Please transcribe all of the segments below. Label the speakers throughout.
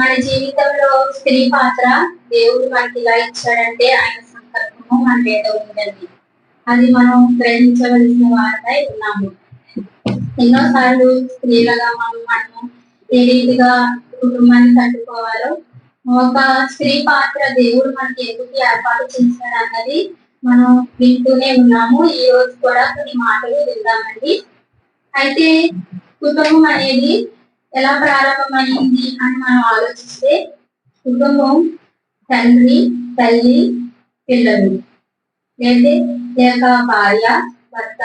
Speaker 1: మన జీవితంలో స్త్రీ పాత్ర దేవుడు మనకి ఇలా ఇచ్చాడంటే ఆయన సంకల్పము మన మీద ఉందండి. అది మనం గ్రహించవలసిన వారిపై ఉన్నాము. ఎన్నోసార్లు స్త్రీలుగా మనం మనము ఏ రీతిగా కుటుంబాన్ని తట్టుకోవాలో ఒక స్త్రీ పాత్ర దేవుడు మనకి ఎందుకు ఏర్పాటు చేశాడు అన్నది మనం వింటూనే ఉన్నాము. ఈ రోజు కూడా కొన్ని మాటలు విందామండి. అయితే కుటుంబం అనేది ఎలా ప్రారంభమైంది అని మనం ఆలోచిస్తే కుటుంబం తండ్రి తల్లి పిల్లలు. లేదా లేక భార్య భర్త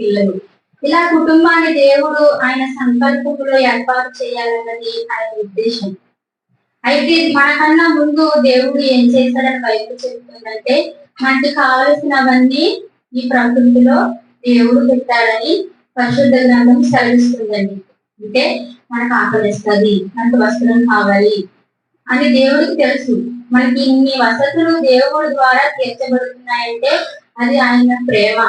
Speaker 1: పిల్లలు. ఇలా కుటుంబాన్ని దేవుడు ఆయన సంకల్పంలో ఏర్పాటు చేయాలన్నది ఆయన ఉద్దేశం. అయితే మనకన్నా ముందు దేవుడు ఏం చేశాడని వైపు చెప్తుందంటే మనకి కావలసినవన్నీ ఈ ప్రకృతిలో దేవుడు పెట్టాడని పరిశుద్ధ గ్రంథం సెలవిస్తుందండి. అంటే మనకు ఆకలిస్తుంది మనకు వస్త్రం కావాలి అని దేవుడికి తెలుసు. మనకి ఇన్ని వసతులు దేవుడి ద్వారా తీర్చబడుతున్నాయంటే అది ఆయన ప్రేమ.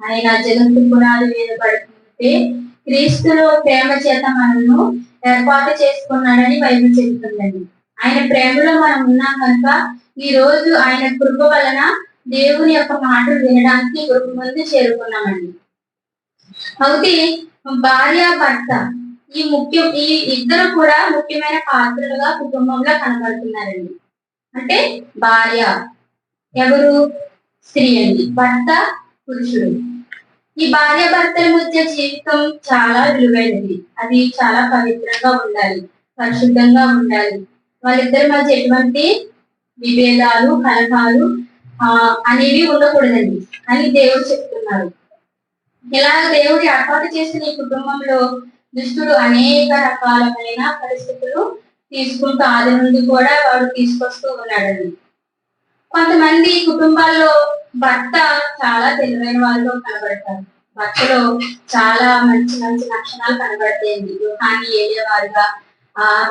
Speaker 1: ఆయన జగత్తు పునాది మీద పడుతుంటే క్రీస్తులో ప్రేమ చేత మనను ఏర్పాటు చేసుకున్నాడని బైబిల్ చెబుతుందండి. ఆయన ప్రేమలో మనం ఉన్నాం కనుక ఈ రోజు ఆయన కృప వలన దేవుని యొక్క మాటలు వినడానికి కృప ముందు చేరుకున్నామండి. అయితే భార్య భర్త. ఈ ముఖ్యం ఈ ఇద్దరు కూడా ముఖ్యమైన పాత్రలుగా కుటుంబంలో కనబడుతున్నారండి. అంటే భార్య ఎవరు? స్త్రీ అండి. భర్త పురుషుడు. ఈ భార్య భర్తల మధ్య జీవితం చాలా విలువైనది. అది చాలా పవిత్రంగా ఉండాలి పరిశుద్ధంగా ఉండాలి. వాళ్ళిద్దరి మధ్య ఎటువంటి విభేదాలు కలహాలు ఆ అనేవి ఉండకూడదండి. అని దేవుడు చెప్తున్నారు. ఇలా దేవుడి ఏర్పాటు చేసిన ఈ కుటుంబంలో దుష్టుడు అనేక రకాలమైన పరిస్థితులు తీసుకుంటూ ఆది నుండి కూడా వాడు తీసుకొస్తూ ఉన్నాడని కొంతమంది కుటుంబాల్లో భర్త చాలా తెలివైన వాళ్ళతో కనబడతారు భర్తలో చాలా మంచి మంచి లక్షణాలు కనబడతాయండి గృహాన్ని ఏలేవారుగా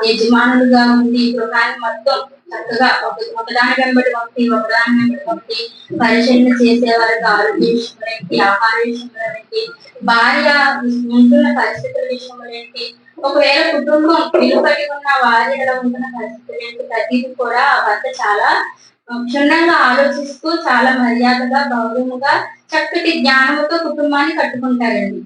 Speaker 1: యజమానులుగా ఉండి గృహాన్ని మొత్తం చక్కగా ఒక ఒకదాని వెంబడి ఒకటి ఒకదాని వెంబడి ఒకటి పరిశీలన చేసే వారికి ఆరోగ్య విషయంలో ఏంటి ఆహార విషయంలో ఏంటి భార్య ఉంటున్న పరిస్థితుల విషయంలో ఏంటి ఒకవేళ కుటుంబం పిలుపడి ఉన్న వారి ఉంటున్న పరిస్థితులు ఏంటి ప్రతిదీ కూడా భర్త చాలా క్షుణ్ణంగా ఆలోచిస్తూ చాలా మర్యాదగా గౌరవముగా చక్కటి జ్ఞానముతో కుటుంబాన్ని కట్టుకుంటారండి.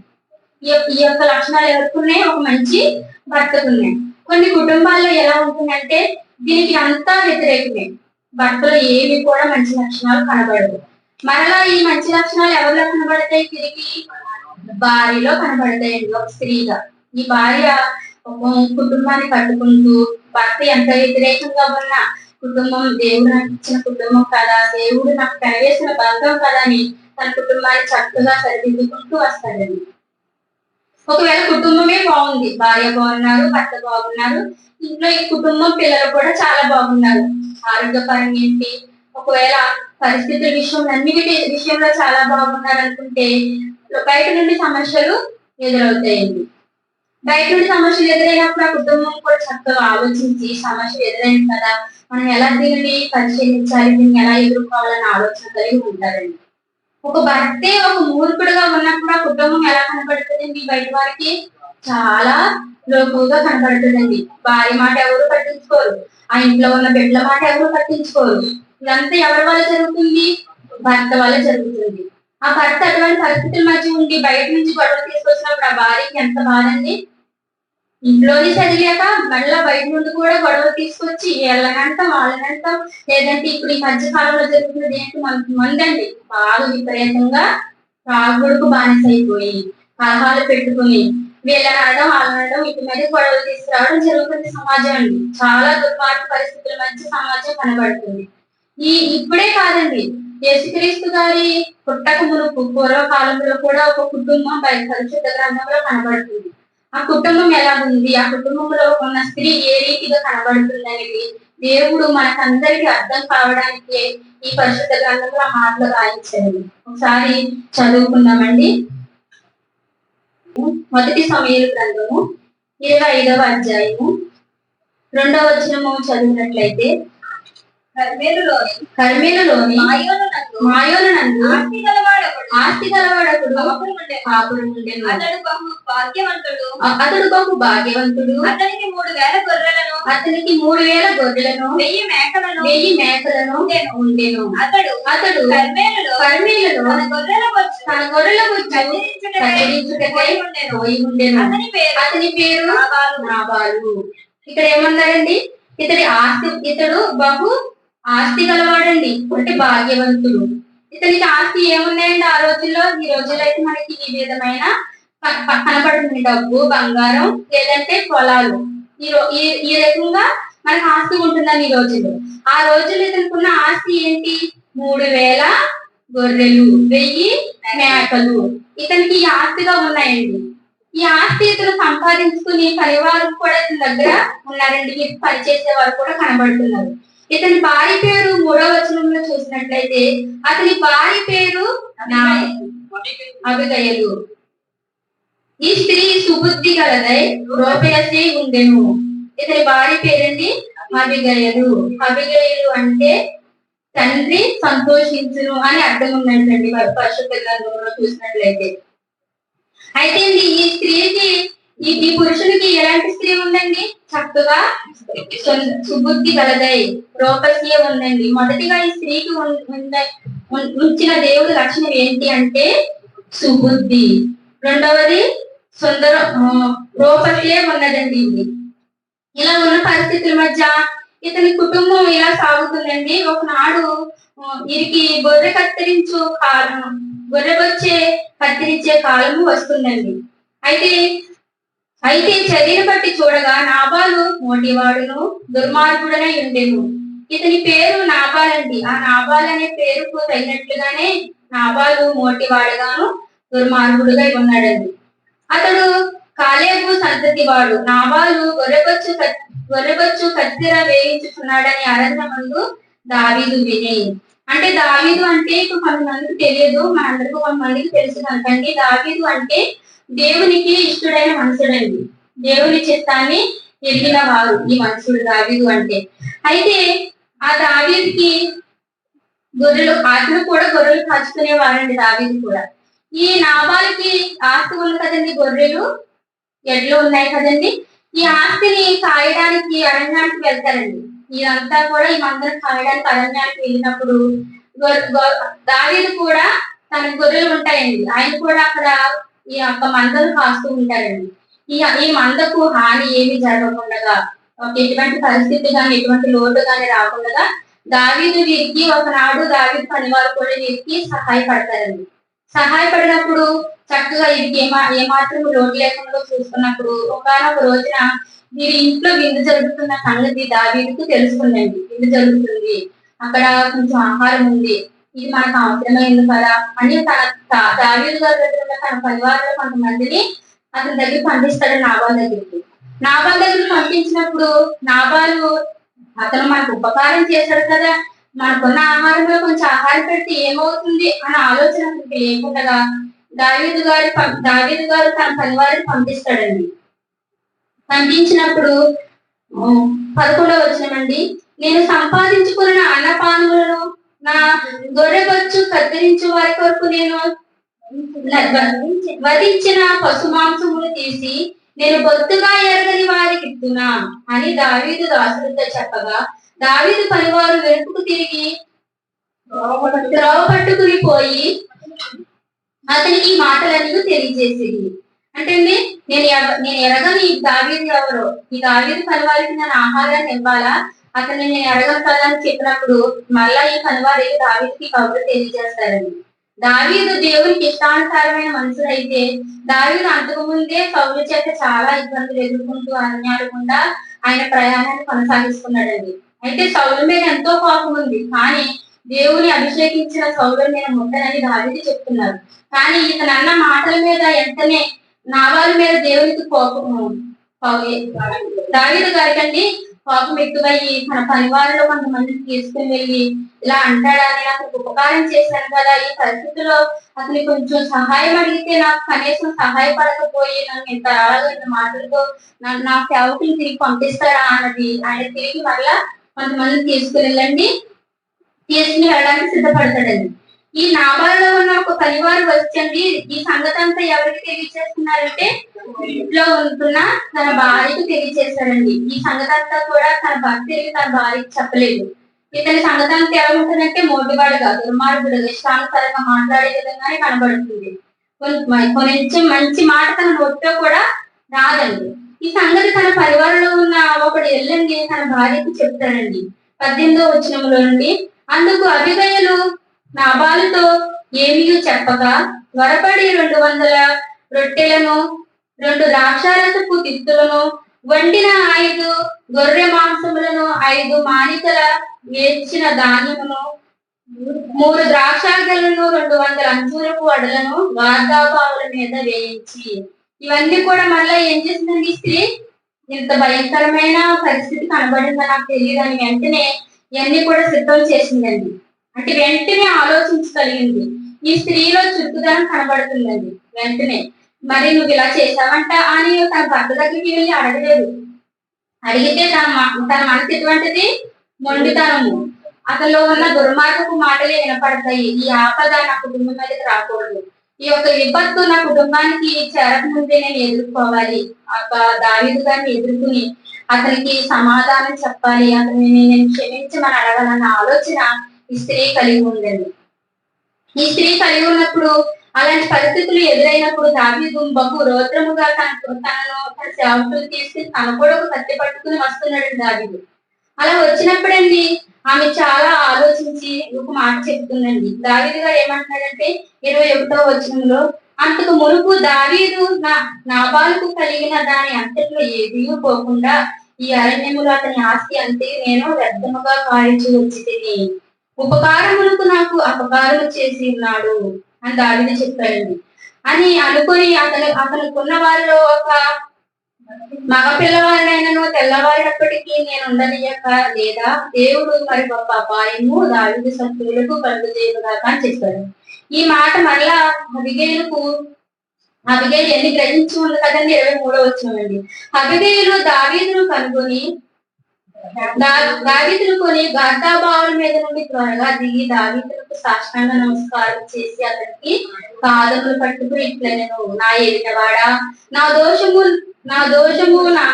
Speaker 1: ఈ యొక్క- ఈ యొక్క లక్షణాలు ఎవరికి ఒక మంచి భర్తకున్నాయి కొన్ని కుటుంబాల్లో ఎలా ఉంటుందంటే దీనికి అంతా వ్యతిరేకమే. భర్తలో ఏవి కూడా మంచి లక్షణాలు కనబడదు మరలా ఈ మంచి లక్షణాలు ఎవరిలో కనబడతాయి? తిరిగి భార్యలో కనబడతాయండి ఒక స్త్రీగా. ఈ భార్య కుటుంబాన్ని కట్టుకుంటూ భర్త ఎంత వ్యతిరేకంగా ఉన్నా కుటుంబం దేవుడు నాకు ఇచ్చిన కుటుంబం కదా దేవుడు నాకు కనవేసిన బంధం కదా అని తన కుటుంబాన్ని చక్కగా సరిదిద్దుకుంటూ వస్తాడండి. ఒకవేళ కుటుంబమే బాగుంది భార్య బాగున్నారు భర్త బాగున్నారు ఇంట్లో ఈ కుటుంబం పిల్లలు కూడా చాలా బాగున్నారు. ఆరోగ్యపరం ఏంటి? ఒకవేళ పరిస్థితుల విషయం అన్నిటి విషయంలో చాలా బాగున్నారు అనుకుంటే బయట నుండి సమస్యలు ఎదురవుతాయండి. బయట నుండి సమస్యలు ఎదురైనప్పుడు ఆ కుటుంబం కూడా చక్కగా ఆలోచించి సమస్యలు ఎదురైంది కదా మనం ఎలా దీనిని పరిశీలించాలి దీన్ని ఎలా ఎదుర్కోవాలని ఆలోచన కలిగి ఉంటారండి. ఒక భర్తే ఒక మూర్ఖుడుగా ఉన్నప్పుడు ఆ కుటుంబం ఎలా కనబడుతుందండి బయట వారికి చాలా లోకుగా కనబడుతుందండి భార్య మాట ఎవరు పట్టించుకోరు. ఆ ఇంట్లో ఉన్న బిడ్డల మాట ఎవరు పట్టించుకోరు. ఇదంతా ఎవరి వల్ల జరుగుతుంది? భర్త వల్ల జరుగుతుంది. ఆ భర్త అటువంటి పరిస్థితుల మధ్య ఉండి బయట నుంచి గొడవ తీసుకొచ్చినప్పుడు ఆ భార్యకి ఎంత బాధ అండి? ఇంట్లోనే చదివాక మళ్ళా బయట నుండి కూడా గొడవ తీసుకొచ్చి వీళ్ళనంటాం వాళ్ళనంటాం లేదంటే ఇప్పుడు ఈ మధ్య కాలంలో జరుగుతున్నది ఏంటి? మనకి మందండి బాగా విపరీతంగా తాగుడుకు బానిస అయిపోయి కలహాలు పెట్టుకుని వీళ్ళని అనడం వాళ్ళనడం ఇటు మీద గొడవలు తీసుకురావడం జరుగుతుంది సమాజం అండి చాలా దుర్మార్గ పరిస్థితుల మధ్య సమాజం కనబడుతుంది. ఈ ఇప్పుడే కాదండి యేసుక్రీస్తు గారి పుట్టక మునుపు పూర్వకాలంలో కూడా ఒక కుటుంబం బయట పరిశుద్ధ గ్రంథంలో కనబడుతుంది. ఆ కుటుంబం ఎలా ఉంది ఆ కుటుంబంలో ఉన్న స్త్రీ ఏ రీతిగా కనబడుతుంది అనేది దేవుడు మనకందరికి అర్థం కావడానికి ఈ పరిశుద్ధ గ్రంథంలో మాటలు రాయించారు. ఒకసారి చదువుకుందామండి. మొదటి సమయాల గ్రంథము ఇరవై ఐదవ అధ్యాయము రెండవ వచనము చదివినట్లయితే
Speaker 2: కర్మేలులోని
Speaker 1: కర్మేలులోని
Speaker 2: మాయోనునందు
Speaker 1: మాయోనందు
Speaker 2: ఆస్తి
Speaker 1: ఆస్తి గలవాడకుడు
Speaker 2: ఉండెను.
Speaker 1: కాపురం ఉండెను
Speaker 2: అతడు బహు భాగ్యవంతుడు.
Speaker 1: అతడు బహు భాగ్యవంతుడు.
Speaker 2: అతనికి మూడు వేల గొర్రెలను.
Speaker 1: అతనికి మూడు వేల గొర్రెలను.
Speaker 2: వెయ్యి మేకలను.
Speaker 1: వెయ్యి మేకలను ఉండెను.
Speaker 2: అతడు
Speaker 1: అతడు
Speaker 2: కర్మేలులో
Speaker 1: కర్మేలలో
Speaker 2: తన గొర్రెల బొచ్చు
Speaker 1: తన గొర్రెల బొచ్చు
Speaker 2: కత్తిరించుటకై ఉండెను.
Speaker 1: ఉండెను.
Speaker 2: అతని పేరు
Speaker 1: అతని పేరు.
Speaker 2: నాబాలు.
Speaker 1: ఇక్కడ ఏమన్నారండి ఇతడి ఆస్తి ఇతడు బహు ఆస్తి గలవాడండి. అంటే భాగ్యవంతుడు. ఇతనికి ఆస్తి ఏమున్నాయండి ఆ రోజుల్లో? ఈ రోజుల్లో అయితే మనకి ఈ విధమైన కనపడుతుంది కనబడుతుంది డబ్బు బంగారం లేదంటే పొలాలు. ఈ ఈ ఈ రకంగా మనకు ఆస్తి ఉంటుందని ఈ రోజుల్లో. ఆ రోజుల్లో ఇతనుకున్న ఆస్తి ఏంటి? మూడు వేల గొర్రెలు వెయ్యి మేకలు. ఇతనికి ఈ ఆస్తిగా ఉన్నాయండి. ఈ ఆస్తి ఇతను సంపాదించుకుని పరివారం కూడా ఇతని దగ్గర ఉన్నారండి. పనిచేసే వారు కూడా కనబడుతున్నారు. ఇతని భార్య పేరు మూడో వచనంలో చూసినట్లయితే అతని భార్య పేరు అభిగయలు ఈ స్త్రీ సుబుద్ధి గలదై రూపయసి ఉండెను. ఇతని భార్య పేరండి అభిగయలు అభిగయలు అంటే తండ్రి సంతోషించును అని అర్థం ఉన్నట్టండి పరిశుద్ధ గ్రంథంలో చూసినట్లయితే. అయితే ఈ స్త్రీకి ఈ ఈ పురుషునికి ఎలాంటి స్త్రీ ఉందండి? చక్కగా సుబుద్ధి గలదై రూపస్య ఉందండి. మొదటిగా ఈ స్త్రీకి ఉంచిన దేవుడి లక్షణం ఏంటి అంటే సుబుద్ధి. రెండవది సుందర ఆ, ఉన్నదండి ఇది. ఇలా ఉన్న పరిస్థితుల మధ్య ఇతని కుటుంబం ఇలా సాగుతుందండి. ఒకనాడు వీరికి గొర్రె కత్తిరించు కాలం గొర్రె వచ్చే కత్తిరించే కాలము వస్తుందండి. అయితే అయితే చర్యను బట్టి చూడగా నాబాలు మోటివాడును దుర్మార్గుడనై ఉండేను ఇతని పేరు నాబాల్ అండి ఆ నాబాల్ అనే పేరుకు తగినట్లుగానే నాబాలు మోటివాడుగాను దుర్మార్గుడుగా ఉన్నాడండి. అతడు కాలేబు సంతతి వాడు నాబాలు గొర్రెబొచ్చు కత్- గొర్రెబొచ్చు కత్తిర వేయించుతున్నాడని ఆరాధన ముందు దావీదు విని. అంటే దావీదు అంటే ఇప్పుడు కొంతమందికి తెలియదు మనందరికీ కొంతమందికి తెలుసు కనుకండి దావీదు అంటే దేవునికి ఇష్టడైన మనుషుడండి. దేవుని చిత్తాన్ని ఎరిగిన వారు ఈ మనుషుడు దావీదు అంటే. అయితే ఆ దావీదికి గొర్రెలు ఆత్మ కూడా గొర్రెలు కాచుకునే వారండి దావీదు కూడా. ఈ నాబాలకి ఆస్తి ఉంది కదండి గొర్రెలు? ఎడ్లు ఉన్నాయి కదండి? ఈ ఆస్తిని కాయడానికి అరణ్యానికి వెళ్తారండి. ఇదంతా కూడా ఈ మందరం కాయడానికి అరణ్యానికి వెళ్ళినప్పుడు దావీదు కూడా తన గొర్రెలు ఉంటాయండి. ఆయన కూడా అక్కడ ఈ యొక్క మందలు కాస్తూ ఉంటారండి. ఈ ఈ మందకు హాని ఏమి జరగకుండా ఎటువంటి పరిస్థితి కానీ ఎటువంటి లోటు కానీ రాకుండా దావీదు వీరికి ఒకనాడు దావీదు పనివారు కూడా వీరికి సహాయపడతారండి. సహాయపడినప్పుడు చక్కగా వీరికి ఏమా ఏమాత్రం లోటు లేకుండా చూసుకున్నప్పుడు ఒకనొక రోజున వీరి ఇంట్లో విందు జరుగుతున్న సంగతి దావీదుకు తెలుసుకుందండి. విందు జరుగుతుంది. అక్కడ కొంచెం ఆహారం ఉంది. ఇది మనకు అవసరమైంది కదా అని తన దా- దావీదు గారి దగ్గర ఉన్న తన పరివారంలో కొంతమందిని అతని దగ్గర పంపిస్తాడు నాబాల్ దగ్గరికి. నాబాల్ దగ్గర పంపించినప్పుడు నాబాలు అతను మనకు ఉపకారం చేశాడు కదా మనకున్న ఆహారంలో కొంచెం ఆహారం పెడితే ఏమవుతుంది అన్న ఆలోచన అతనికి లేకుండా దావీదు గారు పం- దావీదు గారు తన పనివారిని పంపిస్తాడండి. పంపించినప్పుడు పదకొండవ వచ్చినమండి నేను సంపాదించుకున్న అన్నపానములను నా గొర్రెబొచ్చు కత్తిరించు వారి కొరకు నేను వధించిన పశు మాంసములు తీసి నేను బొత్తుగా ఎరగని వారికి ఇస్తున్నా అని దావీదు దాసుడితో చెప్పగా దావీదు పనివారు వెనుకకు తిరిగి ద్రవ పట్టుకుని పోయి అతనికి ఈ మాటలన్నీ తెలియజేసింది. అంటే నేను నేను ఎరగని ఈ దావీదు ఎవరు? ఈ దావీదు పనివారికి నేను ఆహారాన్ని ఇవ్వాలా? అతను నేను ఎరగను కదా అని చెప్పినప్పుడు మళ్ళా ఈ పనివారి దావీదుకి కబురు తెలియజేస్తారండి దావీదు దేవునికి ఇష్టానుసారమైన మనుషుడైతే దావీదు అంతకుముందే కౌలు చేత చాలా ఇబ్బందులు ఎదుర్కొంటూ అన్యాలు ఆయన ప్రయాణాన్ని కొనసాగిస్తున్నాడండి. అయితే సౌలు మీద ఎంతో కోపం ఉంది. కానీ దేవుని అభిషేకించిన సౌలు మీద ముట్టనని దావీది చెప్తున్నారు. కానీ ఇతను అన్న మాటల మీద ఎంతనే నావాల మీద దేవునికి కోపం దావీదు గారికండి కోపం ఎక్కువయ్యి తన పరివారంలో కొంతమందిని తీసుకుని వెళ్ళి ఇలా అంటాడని నాకు ఉపకారం చేశాను కదా. ఈ పరిస్థితిలో అతని కొంచెం సహాయం అడిగితే నాకు కనీసం సహాయపడకపోయి నన్ను ఇంత అలాగే ఇంత మాటలతో నా- నా సేవకులు తిరిగి పంపిస్తారా అన్నది ఆయన తిరిగి మరలా కొంతమంది తీసుకుని వెళ్ళండి. తీసుకుని వెళ్ళడానికి సిద్ధపడతాడండి. ఈ నాబాలలో ఉన్న ఒక పనివారు వచ్చండి ఈ సంగతి అంతా ఎవరికి తెలియచేస్తున్నారంటే ఇంట్లో ఉంటున్న తన భార్యకు తెలియచేశాడండి ఈ సంగతి అంతా కూడా తన భర్త తన భార్యకి చెప్పలేదు. ఇతని సంగతి అంతా ఎలా ఉంటుందంటే మోటివాడుగా దుర్మార్గుడుగా ఇష్టానుసారంగా మాట్లాడే విధంగానే కనబడుతుంది. కొన్ని కొంచెం మంచి మాట తన నోటితో కూడా రాదండి. ఈ సంగతి తన పరివారంలో ఉన్న ఒకడు వెళ్ళండి తన భార్యకు చెప్తాడండి. పద్దెనిమిదో వచ్చినంలో నుండి అందుకు అభిగయలు నాబాలుతో ఏమీ చెప్పగా త్వరపడి రెండు వందల రొట్టెలను రెండు ద్రాక్షారసపు తిత్తులను వండిన ఐదు గొర్రె మాంసములను ఐదు మానికల వేర్చిన ధాన్యమును మూడు ద్రాక్షాగలను రెండు వందల అంజూరపు వడలను గార్దాబావుల మీద వేయించి. ఇవన్నీ కూడా మళ్ళీ ఏం చేసిందండి స్త్రీ? ఇంత భయంకరమైన పరిస్థితి కనబడిందో నాకు తెలియదని వెంటనే ఇవన్నీ కూడా సిద్ధం చేసిందండి. అంటే వెంటనే ఆలోచించగలిగింది. ఈ స్త్రీలో చుట్టుదనం కనబడుతుందండి. వెంటనే. మరి నువ్వు ఇలా చేసావంట అని తన భర్త దగ్గరికి వెళ్ళి అడగలేదు. అడిగితే తన తన మనసు ఎటువంటిది? మొండితనము. అతనిలో ఉన్న దుర్మార్గపు మాటలే వినపడతాయి. ఈ ఆపద నా కుటుంబం మీదకి రాకూడదు. ఈ యొక్క విపత్తు నా కుటుంబానికి చేరకముందే నేను ఎదుర్కోవాలి. దావిదు గారిని ఎదుర్కొని అతనికి సమాధానం చెప్పాలి. అతని నేను క్షమించమని అడగాలన్న ఆలోచన ఈ స్త్రీ కలిగి ఉందండి ఈ స్త్రీ కలిగి ఉన్నప్పుడు అలాంటి పరిస్థితులు ఎదురైనప్పుడు దావీదు బహు రోద్రముగా తన తనను తన సేవకులు తీసుకుని తన కూడా ఒక కత్తి పట్టుకుని వస్తున్నాడు దావీదు. అలా వచ్చినప్పుడండి ఆమె చాలా ఆలోచించి ఒక మాట చెప్తుందండి దావీదు గారు ఏమంటున్నాడంటే ఇరవై ఒకటో వచనంలో అంతకు మునుపు దావీదు నా నాబాలకు కలిగిన దాని అంతట్లో ఏది పోకుండా ఈ అరణ్యములో అతని ఆస్తి అంతే నేను వ్యర్థముగా కాల్చి వచ్చి ఉపకారములకు నాకు అపకారం చేసి ఉన్నాడు అని దావిని చెప్పాడండి. అని అనుకుని అతను అతనుకున్న వారిలో ఒక మగ పిల్లవారినైనాను తెల్లవారినప్పటికీ నేను ఉండనియక లేదా దేవుడు మరి గొప్ప అపాయము దావిది శత్రువులకు కలుగు చేయనుగాక అని చెప్పాడు. ఈ మాట మరలా అభిగేయులకు అభిగేయులు ఎన్ని గ్రహించి ఉంది కదండి? ఇరవై మూడో వచ్చినండి అభిగేయులు దావీదును కనుగొని దా- దావీదును కొని గాతాబావుల మీద నుండి త్వరగా దిగి దావిత్రులకు సాష్టాంగ నమస్కారం చేసి అతనికి పాదములు పట్టుకుని ఇట్లా నేను నా ఏలినవాడా నా దోషము నా దోషము నా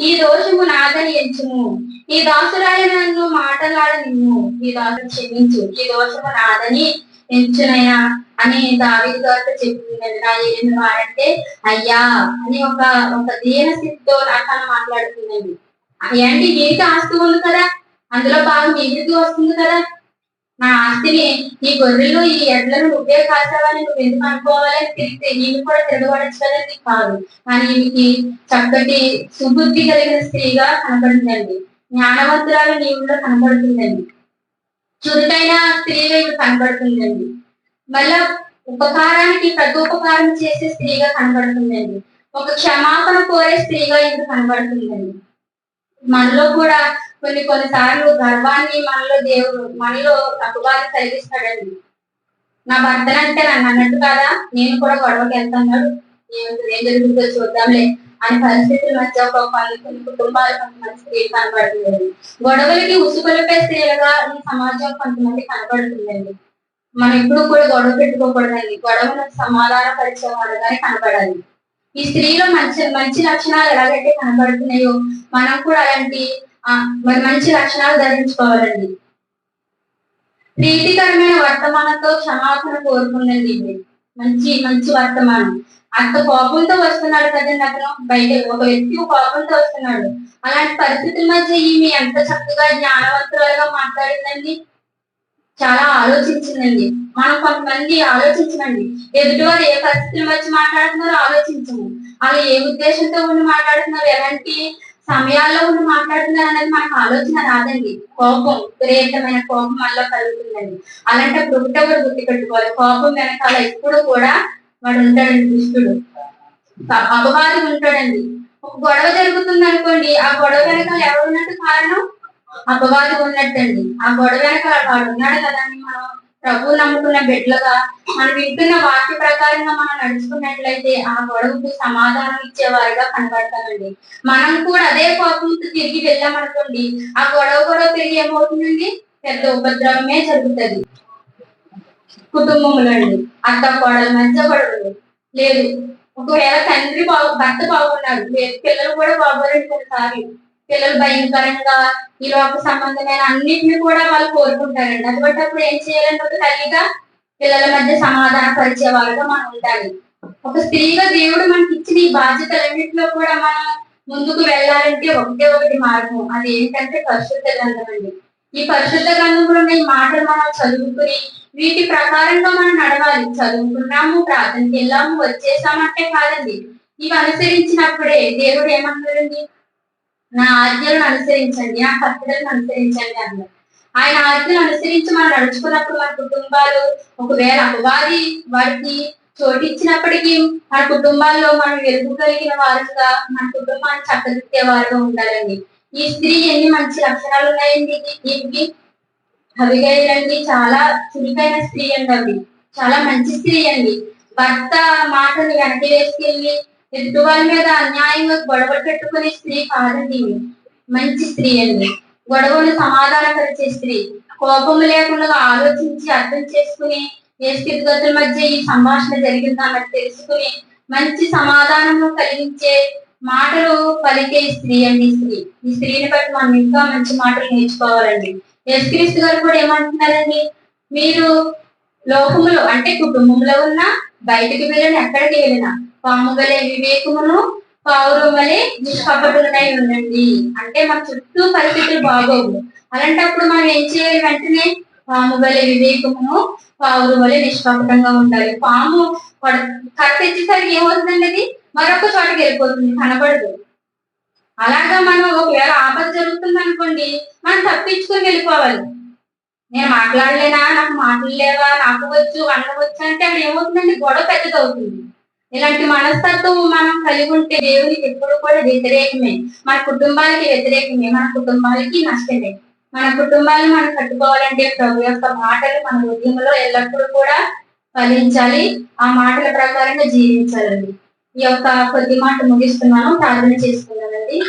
Speaker 1: ఈ దోషము నాదని ఎంచుము. ఈ దాసురాయ నన్ను మాటలాడ నిన్ను. ఈ దాసు క్షమించు. ఈ దోషము నాదని ఎంచునైనా అని దావీదు గారితో చెప్తుంది నా ఏలిన వాడంటే అయ్యా అని ఒక ఒక దీన స్థితితో నాకన్నా మాట్లాడుతున్నది ఏంటి నీకు ఆస్తి ఉంది కదా. అందులో భాగం నీకు వస్తుంది కదా? నా ఆస్తిని ఈ గొర్రెలు ఈ ఎడ్లను నువ్వే కాసావని నువ్వు ఎందుకు అనుకోవాలని తిరిగితే నేను కూడా తిరగబడచ్చు కాదు. కానీ ఈమెకి చక్కటి సుబుద్ధి కలిగిన స్త్రీగా కనబడుతుందండి. జ్ఞానవంతురాలు నీవులో కనబడుతుందండి. చురుకైన స్త్రీగా ఇవి కనబడుతుందండి. మళ్ళా ఉపకారానికి ప్రతోపకారం చేసే స్త్రీగా కనబడుతుందండి. ఒక క్షమాపణ కోరే స్త్రీగా ఇది కనబడుతుందండి. మనలో కూడా కొన్ని కొన్నిసార్లు గర్వాన్ని మనలో దేవుడు మనలో అపవాది కలిగిస్తాడండి. నా భర్తనంటే నన్ను అన్నట్టు కాదా? నేను కూడా గొడవకి వెళ్తున్నాడు ఏం- ఏం జరుగుతుందో చూద్దాంలే అని పరిస్థితుల మధ్య ఒక కొన్ని కుటుంబాలు కొంతమంది స్త్రీలు కనబడుతుందండి. గొడవలకి ఉసుకొలిపే స్త్రీలుగా ఈ సమాజం కొంతమంది కనబడుతుందండి. మనం ఎప్పుడు కూడా గొడవ పెట్టుకోకూడదండి. గొడవలకు సమాధాన పరిచయం వాళ్ళగానే కనబడాలి. ఈ స్త్రీలో మంచి మంచి లక్షణాలు ఎలాగైతే కనబడుతున్నాయో మనం కూడా అలాంటి మంచి లక్షణాలు ధరించుకోవాలండి. ప్రీతికరమైన వర్తమానంతో క్షమాపణ కోరుకుందండి మంచి మంచి వర్తమానం. అంత కోపంతో వస్తున్నాడు కదండి అతను. బయట ఒక వ్యక్తి కోపంతో వస్తున్నాడు. అలాంటి పరిస్థితుల మధ్య ఈమె ఎంత చక్కగా జ్ఞానవంతులుగా మాట్లాడిందండి. చాలా ఆలోచించిందండి. మనం కొంతమంది ఆలోచించమండి. ఎదుటివారు ఏ పరిస్థితుల వచ్చి మాట్లాడుతున్నారో ఆలోచించము. వాళ్ళు ఏ ఉద్దేశంతో ఉండి మాట్లాడుతున్నారు ఎలాంటి సమయాల్లో ఉండి మాట్లాడుతున్నారు అనేది మనకు ఆలోచన రాదండి. కోపం విపరీతమైన కోపం వల్ల కలుగుతుందండి. అలాంటప్పుడు ఒకటే గుర్తు పెట్టుకోవాలి కోపం వెనకాల ఎప్పుడు కూడా వాడు ఉంటాడండి దుష్టుడు. అపవాదం అపవాది ఉంటాడండి. ఒక గొడవ జరుగుతుంది అనుకోండి ఆ గొడవ వెనకాల ఎవరు ఉన్నట్టు కారణం? అపవాది ఉన్నట్టండి. ఆ గొడవ వాడు ఉన్నాడు కదండి. మనం ప్రభు నమ్ముకున్న బిడ్డలుగా మనం వింటున్న వాక్య ప్రకారంగా మనం నడుచుకున్నట్లయితే ఆ గొడవకు సమాధానం ఇచ్చేవారుగా కనబడతామండి మనం కూడా అదే కోపంతో తిరిగి వెళ్ళామనుకోండి ఆ గొడవ కూడా తిరిగి ఏమవుతుందండి? పెద్ద ఉపద్రవమే జరుగుతుంది. కుటుంబంలో అండి. అత్త కోడలు మధ్య గొడవలు. లేదు ఒకవేళ తండ్రి బాగు భర్త బాగున్నారు లేదు పిల్లలు కూడా బాగోలేదు కొన్నిసార్లు. పిల్లలు భయంకరంగా ఈ లోక సంబంధమైన అన్నిటిని కూడా వాళ్ళు కోరుకుంటారండి. అటువంటిప్పుడు ఏం చేయాలంటే ఒక తల్లిగా పిల్లల మధ్య సమాధాన పరిచే వాళ్ళగా మనం ఉండాలి. ఒక స్త్రీగా దేవుడు మనకి ఇచ్చిన ఈ బాధ్యతలన్నింటిలో కూడా మనం ముందుకు వెళ్ళాలంటే ఒకటే ఒకటి మార్గం. అది ఏంటంటే పరిశుద్ధ గ్రంథం అండి. ఈ పరిశుద్ధ గ్రంథంలో ఉన్న ఈ మాటలు మనం చదువుకుని వీటి ప్రకారంగా మనం నడవాలి. చదువుకున్నాము ప్రార్థనకి వెళ్ళాము వచ్చేసామంటే కాదండి. ఇవి అనుసరించినప్పుడే దేవుడు ఏమంటారండి నా ఆజ్ఞలను అనుసరించండి నా కట్టడలను అనుసరించండి అన్నారు. ఆయన ఆజ్ఞలు అనుసరించి మనం నడుచుకున్నప్పుడు మన కుటుంబాలు ఒకవేళ అపవాది వారికి చోటు ఇచ్చినప్పటికీ మన కుటుంబాల్లో మనం వెలుగు కలిగిన వారుగా మన కుటుంబాన్ని చక్కదిద్దే వారుగా ఉండాలండి. ఈ స్త్రీ ఎన్ని మంచి లక్షణాలు ఉన్నాయండి? దీనికి అవిగైలండి చాలా చురుకైన స్త్రీ అండి అవి చాలా మంచి స్త్రీ అండి. భర్త మాటని వెనక్కి వేసుకెళ్ళి ఎదుటి మీద అన్యాయంగా గొడవ పెట్టుకునే స్త్రీ కాదండి మంచి స్త్రీ అండి. గొడవలు సమాధానపరిచే స్త్రీ. కోపము లేకుండా ఆలోచించి అర్థం చేసుకుని ఏ స్థితిగతుల మధ్య ఈ సంభాషణ జరిగిందన్నది తెలుసుకుని మంచి సమాధానము కలిగించే మాటలు పలికే స్త్రీ అండి స్త్రీ. ఈ స్త్రీని బట్టి మనం ఇంకా మంచి మాటలు నేర్చుకోవాలండి. యేసుక్రీస్తు గారు కూడా ఏమంటున్నారండి? మీరు లోకములో అంటే కుటుంబంలో ఉన్న బయటికి వెళ్ళిన ఎక్కడికి వెళ్ళినా పాము వలె వివేకమును పౌరం వలె ఉండండి. అంటే మన చుట్టూ పరిస్థితులు బాగోవు. అలాంటప్పుడు మనం ఏం చేయాలి వెంటనే? పాము వలె వివేకమును పావురు వలె నిష్కపటంగా ఉండాలి. పాము కొడ- తెచ్చేసరికి ఏమవుతుందండి? అది మరొక చోటకి వెళ్ళిపోతుంది కనబడదు అలాగా మనం ఒకవేళ ఆపద జరుగుతుంది అనుకోండి మనం తప్పించుకొని వెళ్ళిపోవాలి. నేను మాట్లాడలేనా? నాకు మాటలు లేవా? నాకు వచ్చు అనవచ్చు అంటే అక్కడ ఏమవుతుందండి? గొడవ పెద్దదవుతుంది. ఇలాంటి మనస్తత్వం మనం కలిగి ఉంటే దేవునికి ఎప్పుడు కూడా వ్యతిరేకమే. మన కుటుంబాలకి వ్యతిరేకమే. మన కుటుంబాలకి నష్టమే. మన కుటుంబాలను మనం కట్టుకోవాలంటే ప్రభు యొక్క మాటలు మన హృదయంలో ఎల్లప్పుడూ కూడా ఫలించాలి. ఆ మాటల ప్రకారంగా జీవించాలండి. ఈ యొక్క కొద్ది మాట ముగిస్తున్నాను. ప్రార్థన చేసుకున్నానండి